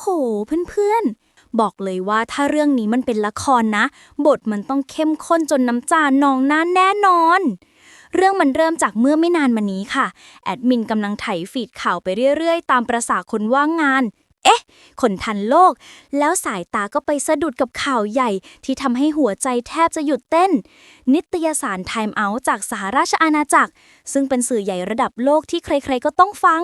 โห เพื่อนๆ บอกเลยว่าถ้าเรื่องนี้มันเป็นละครนะ บทมันต้องเข้มข้นจนน้ำจานองหน้าแน่นอน เรื่องมันเริ่มจากเมื่อไม่นานมานี้ค่ะ แอดมินกำลังไถฟีดข่าวไปเรื่อยๆ ตามประษาคนว่างงาน เอ๊ะ คนทันโลก แล้วสายตาก็ไปสะดุดกับข่าวใหญ่ ที่ทำให้หัวใจแทบจะหยุดเต้น นิตยสาร Time Out จากสหราชอาณาจักร ซึ่งเป็นสื่อใหญ่ระดับโลกที่ใครๆก็ต้องฟัง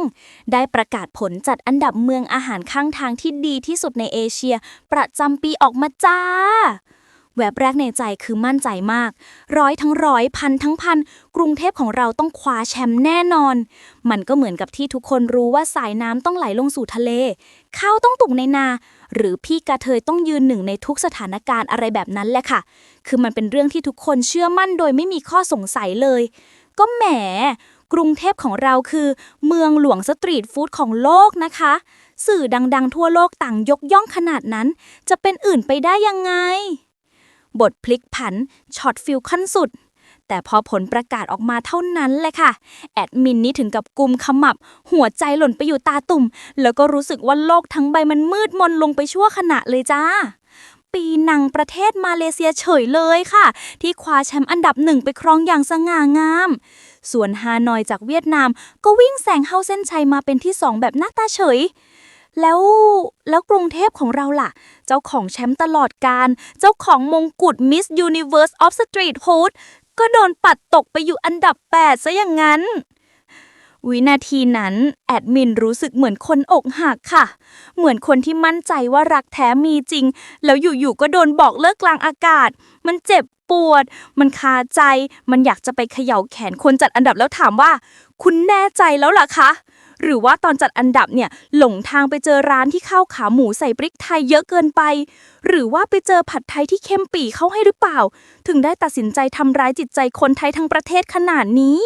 ได้ประกาศผลจัดอันดับเมืองอาหารข้างทางที่ดีที่สุดในเอเชีย ประจำปีออกมาจ้า แวบแรกในใจคือมั่นใจมาก ร้อยทั้งร้อยพันทั้งพัน กรุงเทพของเราต้องคว้าแชมป์แน่นอน มันก็เหมือนกับที่ทุกคนรู้ว่าสายน้ำต้องไหลลงสู่ทะเล ข้าวต้องตกในนา หรือพี่กระเทยต้องยืนหนึ่งในทุกสถานการณ์อะไรแบบนั้นแหละค่ะ คือมันเป็นเรื่องที่ทุกคนเชื่อมั่นโดยไม่มีข้อสงสัยเลย ก็แหมกรุงเทพของเราคือ เมืองหลวงสตรีทฟู้ดของโลกนะคะ สื่อดังๆ ทั่วโลกต่างยกย่องขนาดนั้น จะเป็นอื่นไปได้ยังไง บทพลิกผันช็อตฟิลขั้นสุด แต่พอผลประกาศออกมาเท่านั้นแหละค่ะ แอดมินนี่ถึงกับกุมขมับ หัวใจหล่นไปอยู่ตาตุ่ม แล้วก็รู้สึกว่าโลกทั้งใบมันมืดมนลงไปชั่วขณะเลยจ้าปีนังประเทศมาเลเซียเฉยเลยค่ะ ที่คว้าแชมป์อันดับหนึ่งไปครองอย่างสง่างาม ส่วนฮานอยจากเวียดนามก็วิ่งแซงเข้าเส้นชัยมาเป็นที่สองแบบหน้าตาเฉย แล้วแล้วกรุงเทพของเราล่ะ เจ้าของแชมป์ตลอดการ เจ้าของมงกุฎ Miss Universe of Street Food ก็โดนปัดตกไปอยู่อันดับ 8 ซะอย่างนั้น วินาทีนั้น แอดมินรู้สึกเหมือนคนอกหักค่ะ เหมือนคนที่มั่นใจว่ารักแท้มีจริง แล้วอยู่ๆก็โดนบอกเลิกกลางอากาศ มันเจ็บปวด มันคาใจ มันอยากจะไปเขย่าแขนคนจัดอันดับแล้วถามว่า คุณแน่ใจแล้วล่ะคะ หรือว่าตอนจัดอันดับเนี่ยหลงทางไปเจอร้านที่ข้าวขาหมูใส่พริกไทยเยอะเกินไป หรือว่าไปเจอผัดไทยที่เข้มปี่เข้าให้หรือเปล่า ถึงได้ตัดสินใจทำร้ายจิตใจคนไทยทั้งประเทศขนาดนี้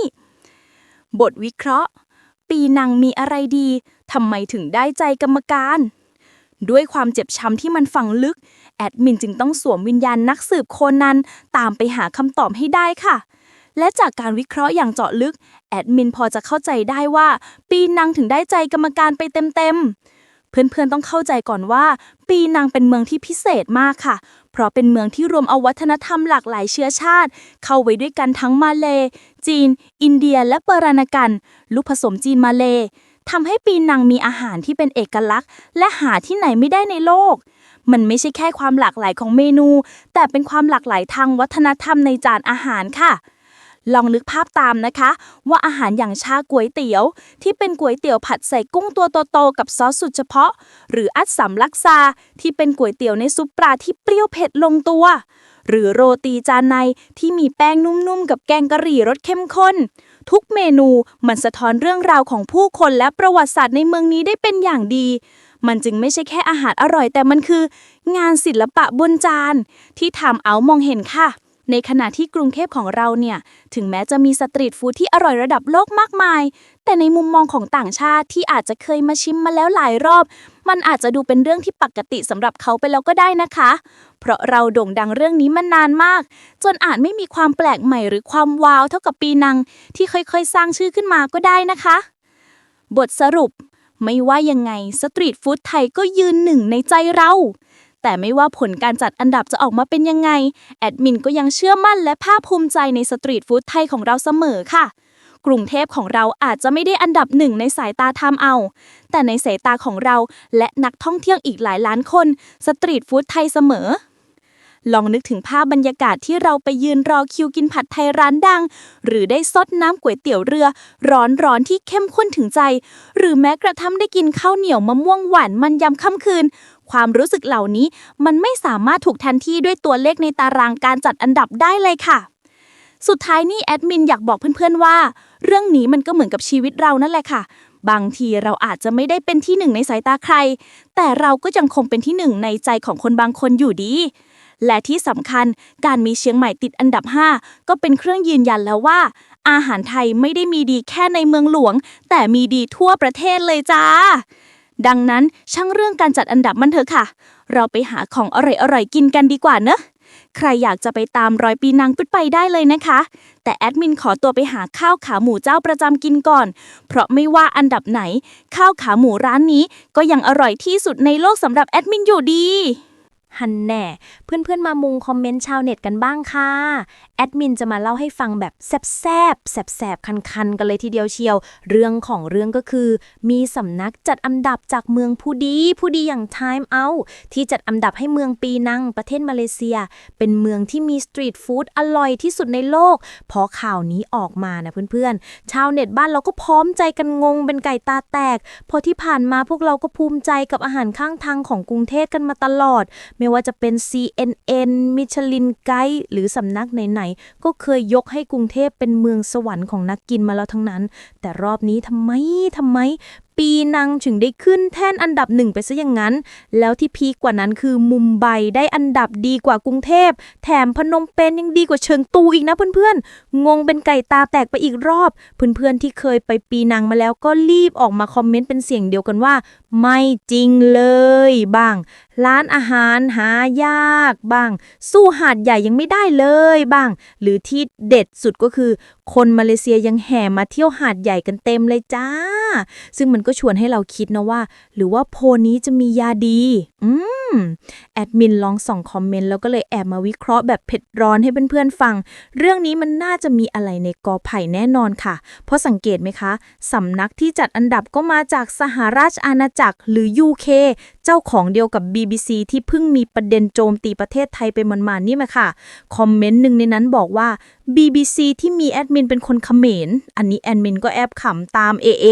บทวิเคราะห์ ปีนังมีอะไรดีทำไมถึงได้ใจกรรมการ ด้วยความเจ็บช้ำที่มันฝังลึก แอดมินจึงต้องสวมวิญญาณนักสืบโคนันตามไปหาคำตอบให้ได้ค่ะ และจากการวิเคราะห์อย่างเจาะลึก แอดมินพอจะเข้าใจได้ว่า ปีนังถึงได้ใจกรรมการไปเต็มๆ เพื่อนๆต้องเข้าใจก่อนว่า ปีนังเป็นเมืองที่พิเศษมากค่ะ เพราะเป็นเมืองที่รวมเอาวัฒนธรรมหลากหลายเชื้อชาติ เข้าไว้ด้วยกันทั้งมาเล จีน อินเดีย และเปรานากัน ลูกผสมจีนมาเลทำให้ปีนังมีอาหารที่เป็นเอกลักษณ์ และหาที่ไหนไม่ได้ในโลก มันไม่ใช่แค่ความหลากหลายของเมนู แต่เป็นความหลากหลายทางวัฒนธรรมในจานอาหารค่ะ ลองนึกภาพตามนะคะ ว่าอาหารอย่างชาก๋วยเตี๋ยว ที่เป็นก๋วยเตี๋ยวผัดใส่กุ้งตัวโตๆกับซอสสุดเฉพาะ หรืออัดสำลักซาที่เป็นก๋วยเตี๋ยวในซุปปลาที่เปรี้ยวเผ็ดลงตัว หรือโรตีจานในที่มีแป้งนุ่มๆ กับแกงกะหรี่รสเข้มข้น ทุกเมนูมันสะท้อนเรื่องราวของผู้คนและประวัติศาสตร์ในเมืองนี้ได้เป็นอย่างดีมันจึงไม่ใช่แค่อาหารอร่อยแต่มันคือ งานศิลปะบนจาน ที่ทำเอามองเห็นค่ะ ในขณะที่กรุงเทพของเราเนี่ย ถึงแม้จะมีสตรีทฟู้ดที่อร่อยระดับโลกมากมาย แต่ในมุมมองของต่างชาติที่อาจจะเคยมาชิมมาแล้วหลายรอบ มันอาจจะดูเป็นเรื่องที่ปกติสำหรับเขาไปแล้วก็ได้นะคะ เพราะเราโด่งดังเรื่องนี้มานานมาก จนอาจไม่มีความแปลกใหม่หรือความว้าวเท่ากับปีนัง ที่ค่อยๆ สร้างชื่อขึ้นมาก็ได้นะคะ บทสรุป ไม่ว่ายังไงสตรีทฟู้ดไทยก็ยืนหนึ่งในใจเรา แต่ไม่ว่าผลการจัดอันดับจะออกมาเป็นยังไง แอดมินก็ยังเชื่อมั่นและภาคภูมิใจในสตรีทฟู้ดไทยของเราเสมอค่ะ กรุงเทพของเราอาจจะไม่ได้อันดับหนึ่งในสายตาทำเอา แต่ในสายตาของเราและนักท่องเที่ยวอีกหลายล้านคน สตรีทฟู้ดไทยเสมอลองนึกถึงภาพบรรยากาศที่เราไปยืนรอคิวกินผัดไทยร้านดัง หรือได้ซดน้ำก๋วยเตี๋ยวเรือ ร้อนๆที่เข้มข้นถึงใจ หรือแม้กระทั่งได้กินข้าวเหนียวมะม่วงหวานมันยำค่ำคืน ความรู้สึกเหล่านี้ มันไม่สามารถถูกแทนที่ด้วยตัวเลขในตารางการจัดอันดับได้เลยค่ะ สุดท้ายนี่แอดมินอยากบอกเพื่อนๆว่า เรื่องนี้มันก็เหมือนกับชีวิตเรานั่นแหละค่ะ บางทีเราอาจจะไม่ได้เป็นที่หนึ่งในสายตาใคร แต่เราก็ยังคงเป็นที่หนึ่งในใจของคนบางคนอยู่ดีและที่สำคัญการมีเชียงใหม่ติดอันดับ 5 ก็เป็นเครื่องยืนยันแล้วว่า อาหารไทยไม่ได้มีดีแค่ในเมืองหลวง แต่มีดีทั่วประเทศเลยจ้า ดังนั้นช่างเรื่องการจัดอันดับมันเถอะค่ะ เราไปหาของอร่อยๆกินกันดีกว่าเนอะใครอยากจะไปตามรอยปีนังปุ๊ดไปได้เลยนะคะ แต่แอดมินขอตัวไปหาข้าวขาหมูเจ้าประจำกินก่อน เพราะไม่ว่าอันดับไหน ข้าวขาหมูร้านนี้ก็ยังอร่อยที่สุดในโลกสำหรับแอดมินอยู่ดี ฮันแน่ เพื่อนๆมามุงคอมเมนต์ชาวเน็ตกันบ้างค่ะ แอดมินจะมาเล่าให้ฟังแบบแซบแซบๆแซบแซบๆคันๆ กันเลยทีเดียวเชียว เรื่องของเรื่องก็คือ มีสำนักจัดอันดับจากเมืองผู้ดีผู้ดีอย่าง Time Out ที่จัดอันดับให้เมืองปีนังประเทศมาเลเซีย เป็นเมืองที่มีสตรีทฟู้ดอร่อยที่สุดในโลก พอข่าวนี้ออกมานะเพื่อนๆ ชาวเน็ตบ้านเราก็พร้อมใจกันงงเป็นไก่ตาแตก พอที่ผ่านมาพวกเราก็ภูมิใจกับอาหารข้างทางของกรุงเทพกันมาตลอด ไม่ว่าจะเป็น CNN มิชลินไกด์หรือสำนักไหนๆ ก็เคยยกให้กรุงเทพเป็นเมืองสวรรค์ของนักกินมาแล้วทั้งนั้น แต่รอบนี้ทำไมทำไม ปีนังถึงได้ขึ้นแท่นอันดับหนึ่งไปซะอย่างนั้น แล้วที่พีกว่านั้นคือมุมไบได้อันดับดีกว่ากรุงเทพ แถมพนมเปญยังดีกว่าเชิงตูอีกนะเพื่อนๆ งงเป็นไก่ตาแตกไปอีกรอบ เพื่อนๆที่เคยไปปีนังมาแล้วก็รีบออกมาคอมเมนต์เป็นเสียงเดียวกันว่า ไม่จริงเลยบ้าง ร้านอาหารหายากบ้าง สู้หาดใหญ่ยังไม่ได้เลยบ้าง หรือที่เด็ดสุดก็คือ คนมาเลเซียยังแห่มาเที่ยวหาดใหญ่กันเต็มเลยจ้า ซึ่งมันก็ก็ชวนให้เราคิดนะว่า หรือว่าโพนี้จะมียาดี อืม แอดมินลองส่องคอมเมนต์แล้วก็เลยแอบมาวิเคราะห์แบบเผ็ดร้อนให้เพื่อนๆฟัง เรื่องนี้มันน่าจะมีอะไรในกอไผ่แน่นอนค่ะ เพราะสังเกตไหมคะสำนักที่จัดอันดับก็มาจากสหราชอาณาจักรหรือ UK เจ้าของเดียวกับ BBC ที่เพิ่งมีประเด็นโจมตีประเทศไทยไปมันๆนี่มาค่ะ คอมเมนต์หนึ่งในนั้นบอกว่า BBC ที่มีแอดมินเป็นคนเขมร อันนี้แอดมินก็แอบขำตามเอเอ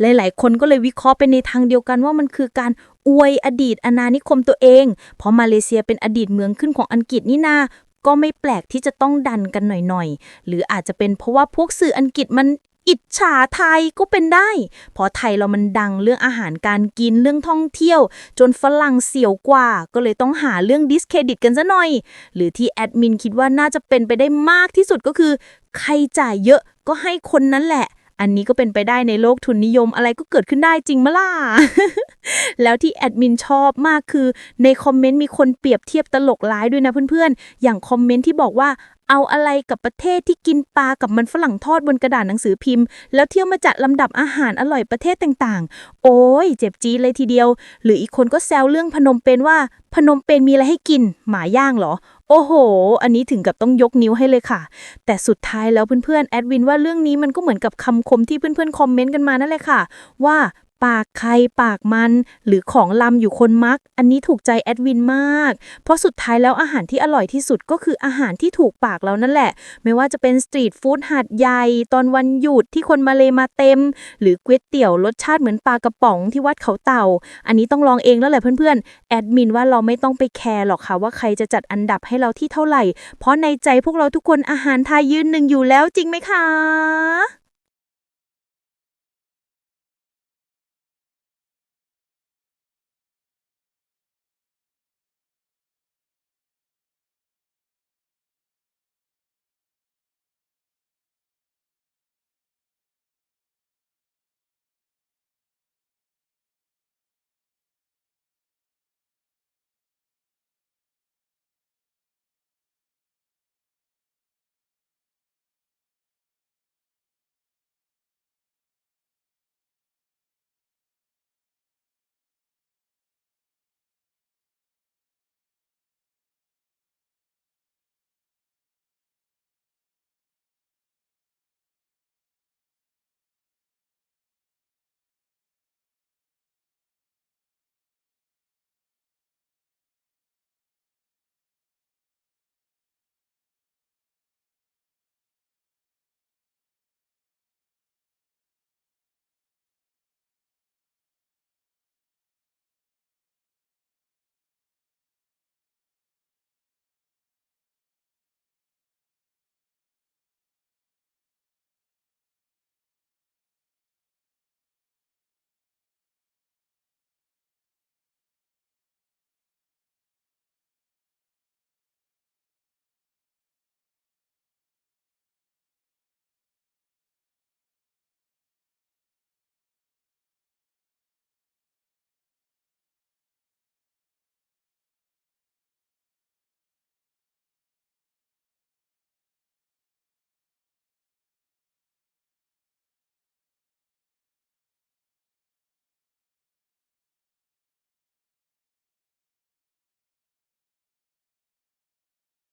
หลายๆ คนก็เลยวิเคราะห์ไปในทางเดียวกันว่ามันคือการ อวยอดีตอาณานิคมตัวเอง เพราะมาเลเซียเป็นอดีตเมืองขึ้นของอังกฤษนี่นาก็ไม่แปลกที่จะต้องดันกันหน่อยๆ หรืออาจจะเป็นเพราะว่าพวกสื่ออังกฤษมันอิจฉาไทยก็เป็นได้ เพราะไทยเรามันดังเรื่องอาหารการกินเรื่องท่องเที่ยว จนฝรั่งเสียวกว่า ก็เลยต้องหาเรื่องดิสเครดิตกันซะหน่อย หรือที่แอดมินคิดว่าน่าจะเป็นไปได้มากที่สุดก็คือ ใครจ่ายเยอะก็ให้คนนั้นแหละ อันนี้ก็เป็นไปได้ในโลกทุนนิยมอะไรก็เกิดขึ้นได้จริงมะล่ะ แล้วที่แอดมินชอบมากคือในคอมเมนต์มีคนเปรียบเทียบตลกร้ายด้วยนะเพื่อนๆ อย่างคอมเมนต์ที่บอกว่า เอาอะไรกับประเทศที่กินปลากับมันฝรั่งทอดบนกระดาษหนังสือพิมพ์ แล้วเที่ยวมาจัดลำดับอาหารอร่อยประเทศต่างๆ โอ้ยเจ็บจี๊เลยทีเดียว หรืออีกคนก็แซวเรื่องพนมเปญว่า พนมเปญมีอะไรให้กิน หมาย่างเหรอ โอ้โห อันนี้ถึงกับต้องยกนิ้วให้เลยค่ะ แต่สุดท้ายแล้วเพื่อนๆแอดวินว่าเรื่องนี้มันก็เหมือนกับคำคมที่เพื่อนๆคอมเมนต์กันมานั่นแหละค่ะ ว่า ปากใครปากมัน หรือของลำอยู่คนมัก อันนี้ถูกใจแอดวินมาก เพราะสุดท้ายแล้วอาหารที่อร่อยที่สุดก็คืออาหารที่ถูกปากเรานั่นแหละ ไม่ว่าจะเป็นสตรีทฟู้ดหาดใหญ่ ตอนวันหยุดที่คนมาเลมาเต็ม หรือก๋วยเตี๋ยวรสชาติเหมือนปลากระป๋องที่วัดเขาเต่า อันนี้ต้องลองเองแล้วแหละเพื่อนๆ แอดมินว่าเราไม่ต้องไปแคร์หรอกค่ะว่าใครจะจัดอันดับให้เราที่เท่าไหร่ เพราะในใจพวกเราทุกคนอาหารไทยยืนหนึ่งอยู่แล้วจริงไหมคะ